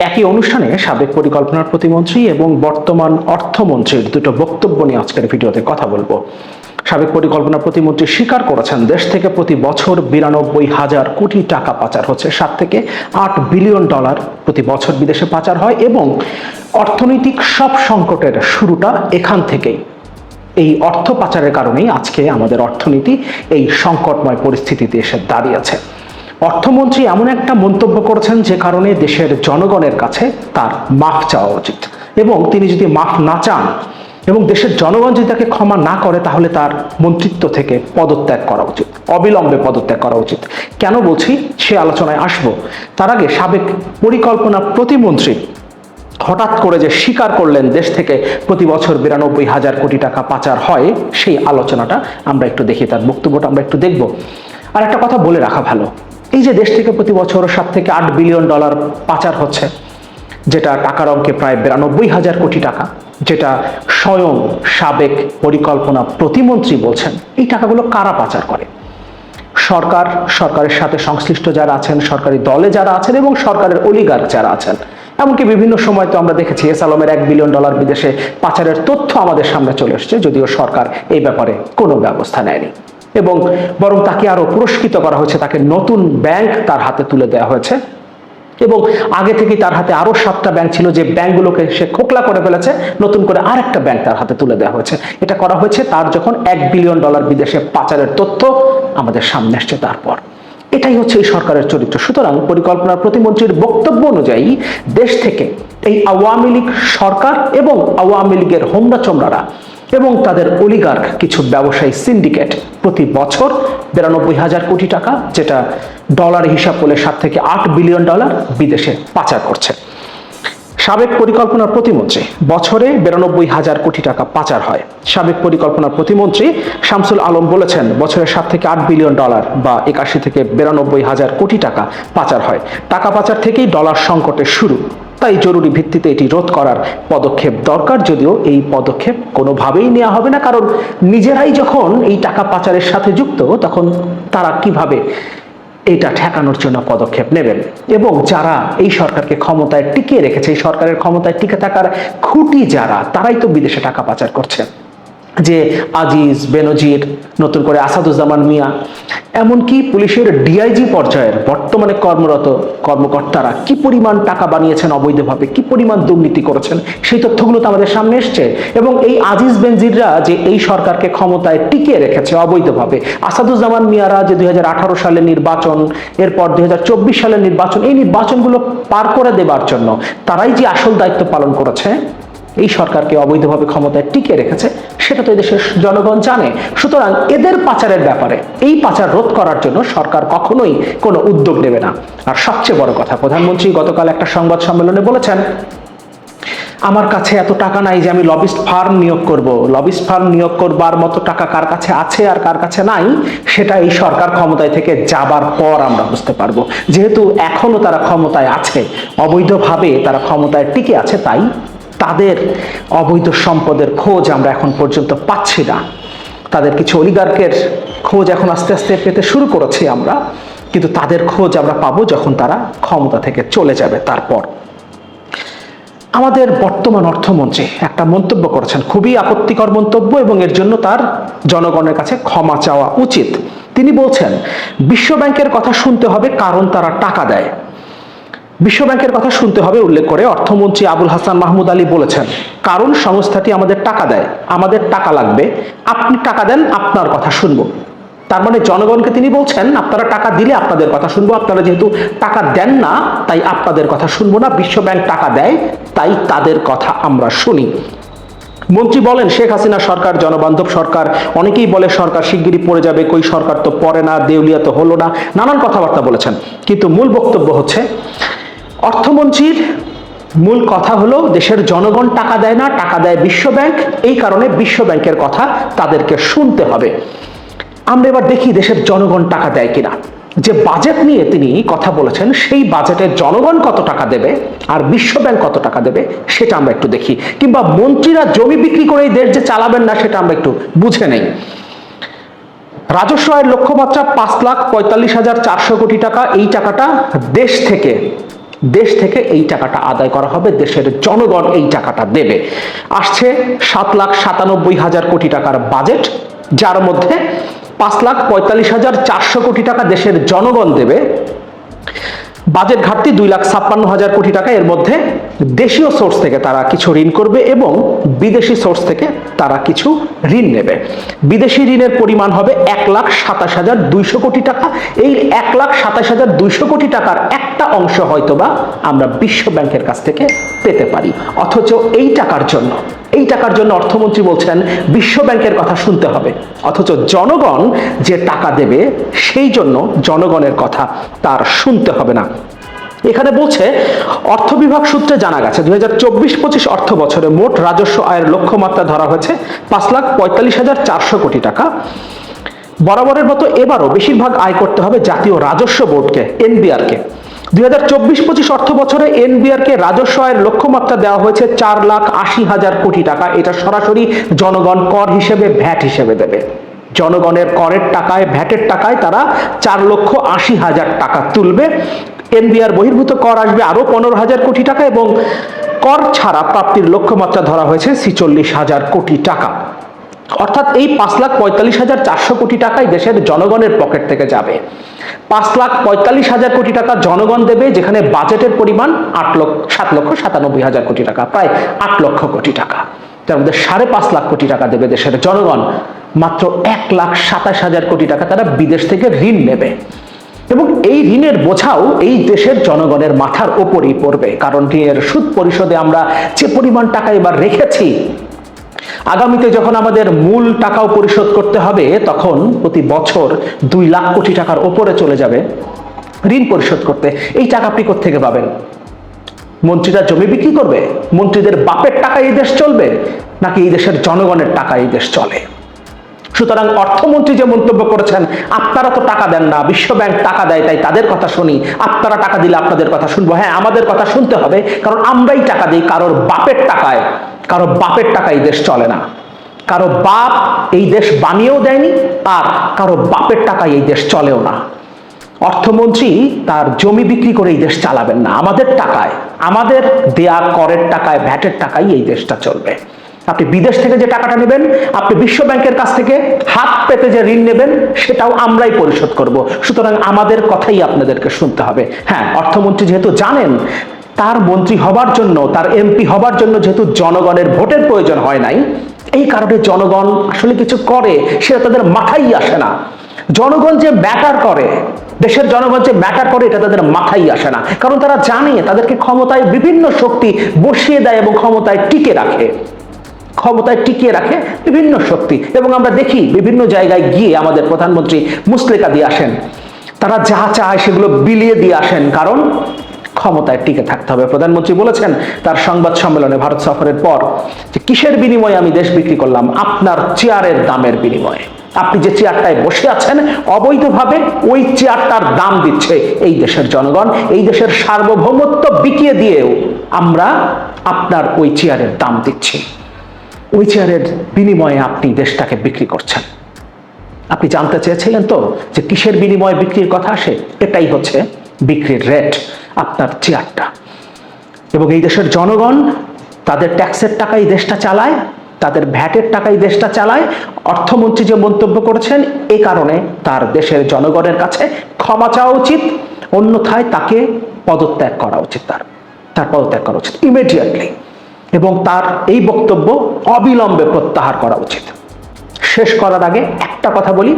একই অনুষ্ঠানে সাবেক পরিকল্পনা প্রতিমন্ত্রী এবং বর্তমান অর্থমন্ত্রীর দুটো বক্তব্য নিয়ে আজকের ভিডিওতে কথা বলব। সাবেক পরিকল্পনা প্রতিমন্ত্রী স্বীকার করেছেন, দেশ থেকে প্রতি বছর বিরানব্বই হাজার কোটি টাকা পাচার হচ্ছে। সাত থেকে আট বিলিয়ন ডলার প্রতি বছর বিদেশে পাচার হয় এবং অর্থনৈতিক সব সংকটের শুরুটা এখান থেকেই। এই অর্থ পাচারের কারণেই আজকে আমাদের অর্থনীতি এই সংকটময় পরিস্থিতিতে এসে দাঁড়িয়েছে। অর্থমন্ত্রী এমন একটা মন্তব্য করেছেন যে কারণে দেশের জনগণের কাছে তার মাফ চাওয়া উচিত এবং তিনি যদি মাফ না চান এবং দেশের জনগণ যদি তাকে ক্ষমা না করে, তাহলে তার মন্ত্রিত্ব থেকে পদত্যাগ করা উচিত, অবিলম্বে পদত্যাগ করা উচিত। কেন বলছি? সে আলোচনায় আসব। তার আগে সাবেক পরিকল্পনা প্রতিমন্ত্রী হঠাৎ করে যে স্বীকার করলেন দেশ থেকে প্রতি বছর বিরানব্বই হাজার কোটি টাকা পাচার হয়, সেই আলোচনাটা আমরা একটু দেখি, তার বক্তব্যটা আমরা একটু দেখব। আর একটা কথা বলে রাখা ভালো এই যে দেশ থেকে প্রতি বছর সাত থেকে আট বিলিয়ন ডলার পাচার হচ্ছে, যেটা টাকার অঙ্কে প্রায় বিরানব্বই হাজার কোটি টাকা, যেটা স্বয়ং সাবেক পরিকল্পনা প্রতিমন্ত্রী বলছেন, এই টাকাগুলো কারা পাচার করে? সরকার, সরকারের সাথে সংশ্লিষ্ট যারা আছেন, সরকারি দলে যারা আছেন এবং সরকারের অলিগার্ক যারা আছেন। এমনকি বিভিন্ন সময় তো আমরা দেখেছি, এস আলমের এক বিলিয়ন ডলার বিদেশে পাচারের তথ্য আমাদের সামনে চলে এসছে, যদিও সরকার এই ব্যাপারে কোনো ব্যবস্থা নেয়নি। এবং বরং তাকে আরও পুরস্কৃত করা হয়েছে। তাকে নতুন ব্যাংক তার হাতে তুলে দেওয়া হয়েছে। এবং আগে থেকেই তার হাতে আরও সাতটা ব্যাংক ছিল যে ব্যাংকগুলোকে সে খোকলা করে ফেলেছে, নতুন করে আর একটা ব্যাংক তার হাতে তুলে দেওয়া হয়েছে। এটা করা হয়েছে তার যখন এক বিলিয়ন ডলার বিদেশে পাচারের তথ্য আমাদের সামনে আসছে তারপর। এটাই হচ্ছে এই সরকারের চরিত্র। সুতরাং পরিকল্পনার প্রতিমন্ত্রীর বক্তব্য অনুযায়ী দেশ থেকে এই আওয়ামী লীগ সরকার এবং আওয়ামী লীগের হোমরা চোমরারা এবং তাদের অলিগার্ক কিছু ব্যবসায়ী সিন্ডিকেট প্রতি বছর বিরানব্বই হাজার কোটি টাকা, যেটা ডলার হিসাব করলে সাত থেকে আট বিলিয়ন ডলার বিদেশে পাচার করছে। সাবেক পরিকল্পনার প্রতিমন্ত্রী, বছরে বিরানব্বই হাজার কোটি টাকা পাচার হয়। সাবেক পরিকল্পনার প্রতিমন্ত্রী শামসুল আলম বলেছেন, বছরে সাত থেকে আট বিলিয়ন ডলার বা একাশি থেকে বিরানব্বই হাজার কোটি টাকা পাচার হয়। টাকা পাচার থেকেই ডলার সংকটের শুরু। তাই জরুরি ভিত্তিতে এটি রোধ করার পদক্ষেপ দরকার যদিও এই পদক্ষেপ কোনোভাবেই নেওয়া হবে না, কারণ নিজেরাই যখন এই টাকা পাচারের সাথে যুক্ত, তখন তারা কীভাবে এটা ঠেকানোর জন্য পদক্ষেপ নেবেন? এবং যারা এই সরকারকে ক্ষমতায় টিকিয়ে রেখেছে, এই সরকারের ক্ষমতায় টিকে থাকার খুঁটি যারা, তারাই তো বিদেশে টাকা পাচার করছে। যে আজিজ, বেনজির, নতুন করে আসাদুজ্জামান মিয়া, এমনকি পুলিশের ডিআইজি পর্যায়ের বর্তমানে কর্মরত কর্মকর্তারা কি পরিমাণ টাকা বানিয়েছেন অবৈধভাবে, কি পরিমাণ দুর্নীতি করেছেন, সেই তথ্যগুলো তো আমাদের সামনে এসছে। এবং এই আজিজ, বেনজিররা যে এই সরকারকে ক্ষমতায় টিকিয়ে রেখেছে অবৈধভাবে, আসাদুজ্জামান মিয়ারা যে দুই হাজার আঠারো সালের নির্বাচন, এরপর দুই সালের নির্বাচন, এই নির্বাচনগুলো পার করে দেবার জন্য তারাই যে আসল দায়িত্ব পালন করেছে এই সরকারকে অবৈধভাবে ক্ষমতায় টিকে রেখেছে, সেটা তো দেশের জনগণ জানে। সুতরাং এদের পাচারের ব্যাপারে, এই পাচার রোধ করার জন্য সরকার কখনোই কোনো উদ্যোগ নেবে না। আর সবচেয়ে বড় কথা, প্রধানমন্ত্রী গতকাল একটা সংবাদ সম্মেলনে বলেছেন, আমার কাছে এত টাকা নাই যে আমি লবিস্ট ফার্ম নিয়োগ করব। লবিস্ট ফার্ম নিয়োগ করবার মতো টাকা কার কাছে আছে আর কার কাছে নাই, সেটা এই সরকার ক্ষমতায় থেকে যাবার পর আমরা বুঝতে পারব। যেহেতু এখনও তারা ক্ষমতায় আছে, অবৈধভাবে তারা ক্ষমতায় টিকে আছে, তাই তাদের অবৈধ সম্পদের খোঁজ আমরা এখন পর্যন্ত পাচ্ছি না। তাদের কিছু অলিগার্কের খোঁজ এখন আস্তে আস্তে পেতে শুরু করেছি আমরা, কিন্তু তাদের খোঁজ আমরা পাবো যখন তারা ক্ষমতা থেকে চলে যাবে তারপর। আমাদের বর্তমান অর্থমন্ত্রী একটা মন্তব্য করেছেন, খুবই আপত্তিকর মন্তব্য এবং এর জন্য তার জনগণের কাছে ক্ষমা চাওয়া উচিত। তিনি বলছেন বিশ্ব ব্যাংকের কথা শুনতে হবে কারণ তারা টাকা দেয়। বিশ্ব ব্যাংকের কথা শুনতে হবে উল্লেখ করে অর্থমন্ত্রী আবুল হাসান মাহমুদ আলী বলেছেন, কারণ সংস্থাটি আমাদের টাকা দেয়, আমাদের টাকা লাগবে, আপনি টাকা দেন, আপনার কথা শুনব। তার মানে জনগণকে তিনি বলছেন, আপনারা টাকা দিলে আপনাদের কথা শুনব, আপনারা যেহেতু টাকা দেন না, তাই আপনাদের কথা শুনব না বিশ্ব ব্যাংক টাকা দেয়, তাই তাদের কথা আমরা শুনি। মন্ত্রী বলেন, শেখ হাসিনা সরকার, জনবান্ধব সরকার, অনেকেই বলে সরকার শিগগিরই পড়ে যাবে, কই সরকার তো পড়ে না, দেউলিয়া তো হলো না, নানান কথাবার্তা বলেছেন। কিন্তু মূল বক্তব্য হচ্ছে অর্থমন্ত্রীর মূল কথা হলো, দেশের জনগণ টাকা দেয় না, টাকা দেয় বিশ্ব ব্যাংক এই কারণে বিশ্ব ব্যাংকের কথা তাদেরকে শুনতে হবে। আমরা এবার দেখি দেশের জনগণ টাকা দেয় কিনা। যে বাজেট নিয়ে তিনি কথা বলেছেন, সেই বাজেটে জনগণ কত টাকা দেবে আর বিশ্ব ব্যাংক কত টাকা দেবে, সেটা আমরা একটু দেখি। কিংবা মন্ত্রীরা জমি বিক্রি করে এই দেশ যে চালাবেন না, সেটা আমরা একটু বুঝে নেই। রাজস্ব আয়ের লক্ষ্যমাত্রা পাঁচ লাখ পঁয়তাল্লিশ হাজার চারশো কোটি টাকা। এই টাকাটা দেশ থেকে দেশ থেকে এই টাকাটা আদায় করা হবে, দেশের জনগণ এই টাকাটা দেবে। আসছে সাত লাখ সাতানব্বই হাজার কোটি টাকার বাজেট যার মধ্যে পাঁচ লাখ পঁয়তাল্লিশ হাজার চারশো কোটি টাকা দেশের জনগণ দেবে। বাজেট ঘাটতি দুই লাখ ছাপ্পান্ন হাজার কোটি টাকা। এর মধ্যে দেশীয় সোর্স থেকে তারা কিছু ঋণ করবে এবং বিদেশি সোর্স থেকে তারা কিছু ঋণ নেবে। বিদেশি ঋণের পরিমাণ হবে এক লাখ সাতাশ হাজার দুইশো কোটি টাকা। এই এক লাখ সাতাশ হাজার দুইশো কোটি টাকার একটা অংশ হয়তোবা আমরা বিশ্ব ব্যাংকের কাছ থেকে পেতে পারি। অথচ এই টাকার জন্য এই টাকার জন্য অর্থমন্ত্রী বলছেন বিশ্ব ব্যাংকের কথা শুনতে হবে। অথচ জনগণ যে টাকা দেবে, সেই জন্য জনগণের কথা তার শুনতে হবে না। এখানে বলছে, অর্থ বিভাগ সূত্রে জানা গেছে, দুই হাজার চব্বিশ পঁচিশ অর্থ বছরে মোট রাজস্ব আয়ের লক্ষ্যমাত্রা ধরা হয়েছে পাঁচ লাখ পঁয়তাল্লিশ হাজার চারশো কোটি টাকা। বরাবরের মতো এবারও বেশিরভাগ আয় করতে হবে জাতীয় রাজস্ব বোর্ডকে, এনবিআরকে। দুই হাজার চব্বিশ পঁচিশ অর্থ বছরে এনবিআরকে রাজস্ব আয়ের লক্ষ্যমাত্রা দেওয়া হয়েছে চার লাখ আশি হাজার কোটি টাকা। এটা সরাসরি জনগণ কর হিসেবে, ভ্যাট হিসেবে দেবে। জনগণের করের টাকায়, ভ্যাটের টাকায় তারা চার লক্ষ আশি হাজার টাকা তুলবে। এনবিআর বহির্ভূত কর আসবে আরও পনেরো হাজার কোটি টাকা এবং কর ছাড়া প্রাপ্তির লক্ষ্যমাত্রা ধরা হয়েছে ছিচল্লিশ হাজার কোটি টাকা। অর্থাৎ এই পাঁচ লাখ পঁয়তাল্লিশ হাজার চারশো কোটি টাকাই দেশের জনগণের পকেট থেকে যাবে। পাঁচ লাখ পঁয়তাল্লিশ হাজার কোটি টাকা জনগণ দেবে, যেখানে বাজেটের পরিমাণ আট লক্ষ, সাত লক্ষ সাতানব্বই হাজার কোটি টাকা, প্রায় আট লক্ষ কোটি টাকা। তার মধ্যে সাড়ে পাঁচ লাখ কোটি টাকা দেবে দেশের জনগণ। মাত্র এক লাখ সাতাশ হাজার কোটি টাকা তারা বিদেশ থেকে ঋণ নেবে। এবং এই ঋণের বোঝাও এই দেশের জনগণের মাথার ওপরই পড়বে। কারণ ঋণের সুদ পরিশোধে আমরা যে পরিমাণ টাকা এবার রেখেছি আগামীতে যখন আমাদের মূল টাকাও পরিশোধ করতে হবে, তখন প্রতি বছর দুই লাখ কোটি টাকার ওপরে চলে যাবে ঋণ পরিশোধ করতে। এই টাকা আপনি থেকে পাবেন? মন্ত্রীরা জমি বিক্রি করবে? মন্ত্রীদের বাপের টাকা এই দেশ চলবে? নাকি এই দেশের জনগণের টাকা এই দেশ চলে? সুতরাং অর্থমন্ত্রী যে মন্তব্য করেছেন, আপনারা তো টাকা দেন না, বিশ্ব ব্যাংক টাকা দেয়, তাই তাদের কথা শুনি। আপনারা টাকা দিলে আপনাদের কথা শুনব। হ্যাঁ আমাদের কথা শুনতে হবে, কারণ আমরাই টাকা দিই, কারোর বাপের টাকায় কারও বাপের টাকা এই দেশ চলে না। কারও বাপ এই দেশ বানিয়েও দেয়নি, আর কারও বাপের টাকায় এই দেশ চলেও না। অর্থমন্ত্রী তার জমি বিক্রি করে এই দেশ চালাবেন না। আমাদের টাকায়, আমাদের দেয়া করের টাকায়, ভ্যাটের টাকায় এই দেশটা চলবে। আপনি বিদেশ থেকে যে টাকাটা নেবেন, আপনি বিশ্ব ব্যাংকের কাছ থেকে হাত পেতে যে ঋণ নেবেন, সেটাও আমরাই পরিশোধ করব। সুতরাং আমাদের কথাই আপনাদেরকে শুনতে হবে। হ্যাঁ অর্থমন্ত্রী যেহেতু জানেন, তার মন্ত্রী হবার জন্য, তার এমপি হবার জন্য যেহেতু জনগণের ভোটের প্রয়োজন হয় নাই, এই কারণে জনগণ আসলে কিছু করে, সেটা তাদের মাথায় আসে না। জনগণ যে ম্যাটার করে, দেশের জনগণ যে ম্যাটার করে, এটা তাদের মাথায় আসে না। কারণ তারা জানে, তাদেরকে ক্ষমতায় বিভিন্ন শক্তি বসিয়ে দেয় এবং ক্ষমতায় টিকে রাখে। ক্ষমতায় টিকিয়ে রাখে বিভিন্ন শক্তি এবং আমরা দেখি বিভিন্ন জায়গায় গিয়ে আমাদের প্রধানমন্ত্রী মুসলেকা দিয়ে আসেন। তারা যা চায় সেগুলো বিলিয়ে দিয়ে আসেন, কারণ ক্ষমতায় টিকে থাকতে হবে। প্রধানমন্ত্রী বলেছেন তার সংবাদ সম্মেলনে ভারত সফরের পর যে কিসের বিনিময়ে আমি দেশ বিক্রি করলাম? আপনার চেয়ারের দামের বিনিময়ে। আপনি যে চেয়ারটায় বসে আছেন, অবৈধভাবে ওই চেয়ারটার দাম দিচ্ছে এই দেশের জনগণ। এই দেশের সার্বভৌমত্ব বিকিয়ে দিয়েও আমরা আপনার ওই চেয়ারের দাম দিচ্ছি। ওই চেয়ারের বিনিময়ে আপনি দেশটাকে বিক্রি করছেন। আপনি জানতে চেয়েছিলেন তো যে কিসের বিনিময়ে বিক্রির কথা আসে? এটাই হচ্ছে বিক্রির রেট, আপনার চেয়ারটা। এবং এই দেশের জনগণ তাদের ট্যাক্সের টাকাই দেশটা চালায়, তাদের ভ্যাটের টাকাই দেশটা চালায়। অর্থমন্ত্রী যে মন্তব্য করেছেন এই কারণে তার দেশের জনগণের কাছে ক্ষমা চাওয়া উচিত, অন্যথায় তাকে পদত্যাগ করা উচিত তার তার পদত্যাগ করা উচিত ইমিডিয়েটলি এবং তার এই বক্তব্য অবিলম্বে প্রত্যাহার করা উচিত। শেষ করার আগে একটা কথা বলি।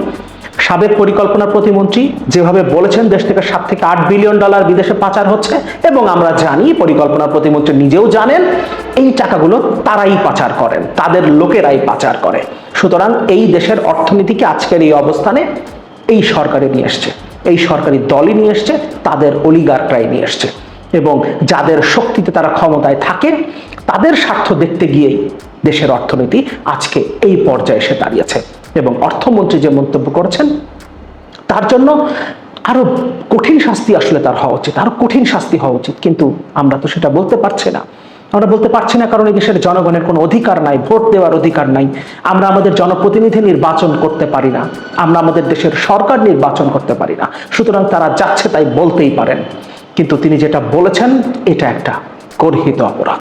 সাবেক পরিকল্পনা প্রতিমন্ত্রী যেভাবে বলেছেন, দেশ থেকে সাত থেকে আট বিলিয়ন ডলার বিদেশে পাচার হচ্ছে এবং আমরা জানি, পরিকল্পনা প্রতিমন্ত্রী নিজেও জানেন, এই টাকাগুলো তারাই পাচার করেন, তাদের লোকেরাই পাচার করে। সুতরাং এই দেশের অর্থনীতিকে আজকের এই অবস্থানে এই সরকারে নিয়ে এসছে, এই সরকারি দলই নিয়ে এসছে, তাদের অলিগারটাই নিয়ে এসছে। এবং যাদের শক্তিতে তারা ক্ষমতায় থাকে, তাদের স্বার্থ দেখতে গিয়েই দেশের অর্থনীতি আজকে এই পর্যায়ে এসে দাঁড়িয়েছে। এবং অর্থমন্ত্রী যে মন্তব্য করেছেন, তার জন্য আরও কঠিন শাস্তি আসলে তার হওয়া উচিত, আরও কঠিন শাস্তি হওয়া উচিত। কিন্তু আমরা তো সেটা বলতে পারছি না। আমরা বলতে পারছি না কারণ দেশের জনগণের কোনো অধিকার নাই, ভোট দেওয়ার অধিকার নাই। আমরা আমাদের জনপ্রতিনিধি নির্বাচন করতে পারি না। আমরা আমাদের দেশের সরকার নির্বাচন করতে পারি না। সুতরাং তারা যাচ্ছে তাই বলতেই পারেন। কিন্তু তিনি যেটা বলেছেন এটা একটা গর্হিত অপরাধ।